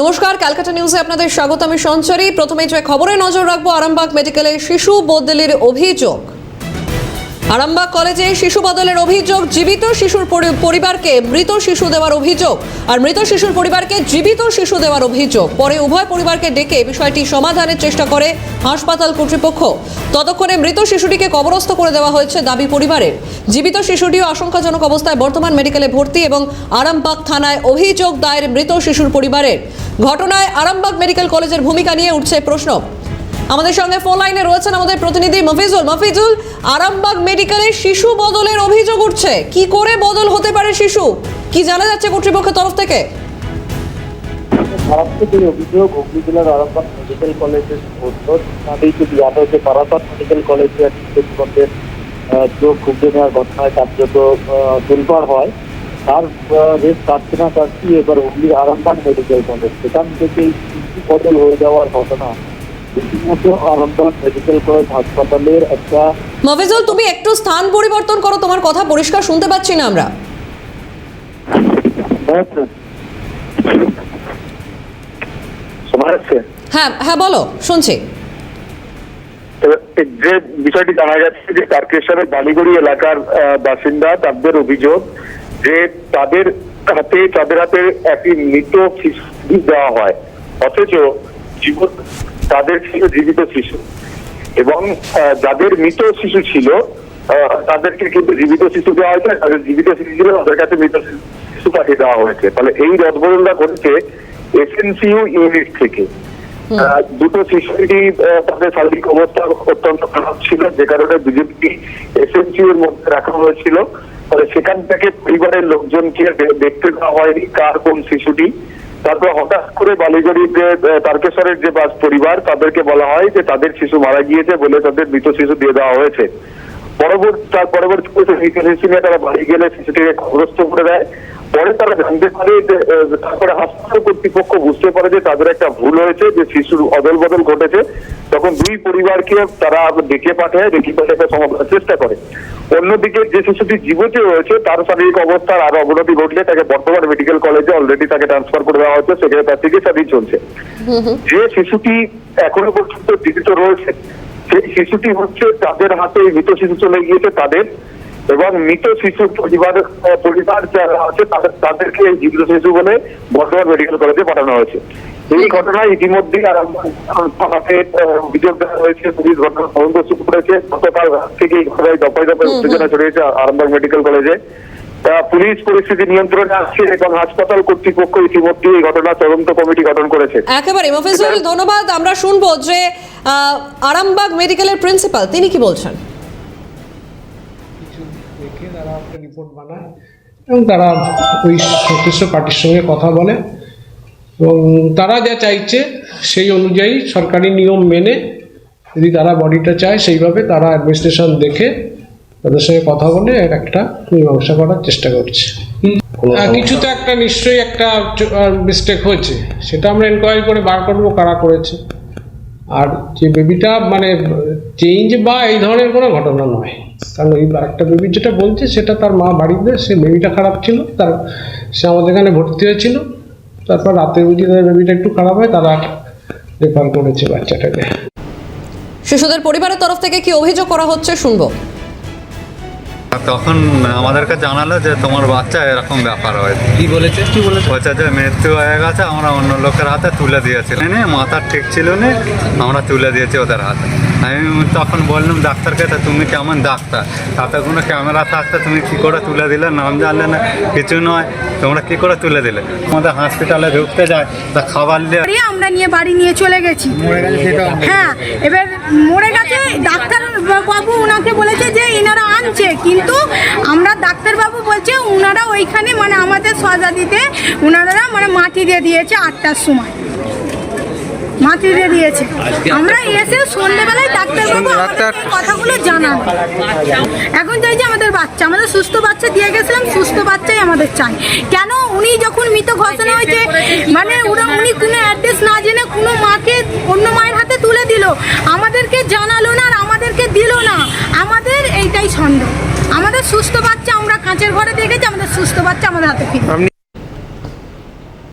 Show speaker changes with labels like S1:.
S1: নমস্কার, ক্যালকাটা নিউজে আপনাদের স্বাগত। আমি সঞ্চারী। প্রথমে যে খবরে নজর রাখব, আরামবাগ মেডিকেলে শিশু বদলির অভিযোগ। আরামবাগ কলেজে শিশু বদলের অভিযোগ, জীবিত শিশুর পরিবারকে মৃত শিশু দেওয়ার অভিযোগ। আর মৃত শিশুর পরিবারকে জীবিত শিশু দেওয়ার অভিযোগ। পরে উভয় পরিবারকে ডেকে বিষয়টি সমাধানের চেষ্টা করে হাসপাতাল কর্তৃপক্ষ। ততক্ষণে মৃত শিশুটিকে কবরস্থ করে দেওয়া হয়েছে দাবি পরিবারের। জীবিত শিশুটিও আশঙ্কাজনক অবস্থায় বর্তমান মেডিকেলে ভর্তি এবং আরামবাগ থানায় অভিযোগ দায়ের মৃত শিশুর পরিবারের। ঘটনায় আরামবাগ মেডিকেল কলেজের ভূমিকা নিয়ে উঠছে প্রশ্ন। আমাদের সঙ্গে ফোন লাইনে রয়েছেন আমাদের প্রতিনিধি মফিজুল। মফিজুল, আরামবাগ মেডিকেলে শিশু বদলের অভিযোগ উঠছে। কি করে বদল হতে পারে শিশু? কি জানা যাচ্ছে কর্তৃপক্ষের তরফ থেকে?
S2: খারাপ থেকে অভিযোগ, হুগলি জেলার আরামবাগ মেডিকেল কলেজের উত্তর তাদের যদি বারাসাত মেডিকেল কলেজে এক শিক্ষকের যোগ খুঁজে নেওয়ার ঘটনায় কার্যত দুর্বার হয়। তার রেস কাটছে না কাটছি, এবার হুগলি আরামবাগ মেডিকেল কলেজ সেখান থেকে বদল হয়ে যাওয়ার ঘটনা। হাসপাতালের একটা
S1: মফিজুল তুমি একটু স্থান পরিবর্তন করো তোমার কথা পরিষ্কার শুনতে পাচ্ছি না আমরা। হ্যাঁ হ্যাঁ বলো শুনছি।
S2: যে বিষয়টি জানা যাচ্ছে যে তারকেশ্বরের বালিগড়ি এলাকার বাসিন্দা তাদের অভিযোগ যে তাদের হাতে তাদের হাতে একটি মৃত দেওয়া হয়। অথচ জীবন তাদের ছিল জীবিত শিশু। এবং যাদের মৃত শিশু ছিল তাদেরকে কিন্তু জীবিত শিশু দেওয়া হয়েছে যাদের জীবিত শিশু ছিল তাদের কাছে মৃত শিশু পাঠিয়ে দেওয়া হয়েছে। ফলে এই রদবদলটা ঘটেছে এসএনসিউ ইউনিট থেকে। দুটো শিশুটি তাদের শারীরিক অবস্থা অত্যন্ত খারাপ ছিল যে কারণে বিজেপি এসএনসিউ এর মধ্যে রাখা হয়েছিল। ফলে সেখান থেকে পরিবারের লোকজনকে দেখতে দেওয়া হয়নি কার কোন শিশুটি। তারপর হঠাৎ করে বালিগড়ির যে তারকেশ্বরের যে বাস পরিবার, তাদেরকে বলা হয় যে তাদের শিশু মারা গিয়েছে বলে তাদের মৃত শিশু দিয়ে দেওয়া হয়েছে। পরবর্তী তার পরবর্তীতে শিশু নিয়ে তারা বাড়ি গেলে শিশুটিকে খবরস্থ করে দেয়। পরে তারা জানতে পারে যে তারপরে হাসপাতাল কর্তৃপক্ষ বুঝতে পারে যে তাদের একটা ভুল হয়েছে, যে শিশুর অদল বদল ঘটেছে। তখন দুই পরিবারকে তারা ডেকে পাঠায় ডেকে সমাধানের চেষ্টা করে। অন্যদিকে যে শিশুটি জীবিত রয়েছে তার শারীরিক অবস্থার আরও অবনতি ঘটলে তাকে বর্তমান মেডিকেল কলেজে অলরেডি তাকে ট্রান্সফার করে দেওয়া হচ্ছে সেখানে তার চিকিৎসাধীন চলছে। যে শিশুটি এখনও পর্যন্ত জীবিত রয়েছে সেই শিশুটি হচ্ছে তাদের হাতে মৃত শিশু চলে গিয়েছে তাদের এবং মৃত শিশুর পরিবার পরিবার যারা আছে তাদের তাদেরকে জীবিত শিশু বলে বর্ধমান মেডিকেল কলেজে পাঠানো হয়েছে। এই ঘটনায় ইতিমধ্যেই আর থানাতে অভিযোগ দেওয়া হয়েছে পুলিশ ঘটনা তদন্ত শুরু করেছে। গতকাল রাত থেকে এই ঘটনায় দফায় দফায় উত্তেজনা ছড়িয়েছে আরামবাগ মেডিকেল কলেজে। পুলিশ পরিস্থিতি নিয়ন্ত্রণে আসছে এবং হাসপাতাল কর্তৃপক্ষ ইতিমধ্যে এই ঘটনা তদন্ত কমিটি গঠন করেছে।
S1: একেবারে মফিজুল ধন্যবাদ। আমরা শুনব যে আহ, আরামবাগ মেডিকেলের প্রিন্সিপাল তিনি কি বলছেন?
S3: তারা রিপোর্ট বানায় এবং তারা ওই সংশ্লিষ্ট পার্টির সঙ্গে কথা বলে। এবং তারা যা চাইছে সেই অনুযায়ী সরকারি নিয়ম মেনে যদি তারা বডিটা চায় সেইভাবে তারা অ্যাডমিনিস্ট্রেশন দেখে তাদের সঙ্গে কথা বলে একটা মীমাংসা করার চেষ্টা করছে। হ্যাঁ, কিছু তো একটা নিশ্চয়ই একটা মিস্টেক হয়েছে। সেটা আমরা এনকোয়ারি করে বার করব কারা করেছে। আর যে বেবিটা মানে চেঞ্জ বা এই ধরনের কোনো ঘটনা নয়। কারণ ওই একটা বেবি যেটা বলছে সেটা তার মা বাড়িতে সে বেবিটা খারাপ ছিল তার সে আমাদের এখানে ভর্তি হয়েছিল। তারপর রাতে বুঝি তাদের বেবিটা একটু খারাপ হয় তারা রেফার করেছে বাচ্চাটাকে।
S1: শিশুদের পরিবারের তরফ থেকে কি অভিযোগ করা হচ্ছে শুনব।
S4: আর তখন আমাদেরকে জানালো যে তোমার বাচ্চা এরকম ব্যাপার হয়।
S5: কি বলেছে? কি বলেছে?
S4: বলছে যে মৃত্যু হয়ে গেছে আমরা অন্য লোকের হাতে তুলে দিয়েছিলাম। এনে মাথা ঠিক ছিল না আমরা তুলে দিয়েছি ওদের হাতে। আমি তখন বললাম ডাক্তারকে তা তুমি কেমন ডাক্তার? তাতে কোনো ক্যামেরা থাকতে তুমি কি করে তুলে দিলে? নাম জানলে না কিছু নয় তোমরা কি করে তুলে দিলে? আমাদের হসপিটালে ঢুকতে যায় তা খাবার দিয়ে
S6: আমরা নিয়ে বাড়ি নিয়ে চলে গেছি। হ্যাঁ এবার মরে গেছে ডাক্তার বাবু ওনাকে বলেছে যে এনারা আনছে কিন্তু আমরা ডাক্তার বাবু বলছে ওনারা ওইখানে মানে আমাদের সজা দিতে ওনারা মানে মাটি দিয়ে দিয়েছে আটটার সময়। মাটি দিয়ে দিয়েছে। আমরা এসে সন্ধ্যেবেলায় ডাক্তারবাবু আমাদের কথাগুলো জানান। এখন চাইছে আমাদের বাচ্চা আমাদের সুস্থ বাচ্চা দিয়ে গেছিলাম সুস্থ বাচ্চাই আমাদের চাই। কেন উনি যখন মৃত ঘোষণা হয়েছে মানে ওরা উনি কোনো অ্যাড্রেস না জেনে কোনো মাকে অন্য মায়ের হাতে তুলে দিল। আমাদেরকে জানালো না আর আমাদেরকে দিল না। আমাদের এইটাই সন্দেহ আমাদের সুস্থ বাচ্চা আমরা কাঁচের ঘরে দেখেছি আমাদের সুস্থ বাচ্চা আমাদের হাতে ফিরে।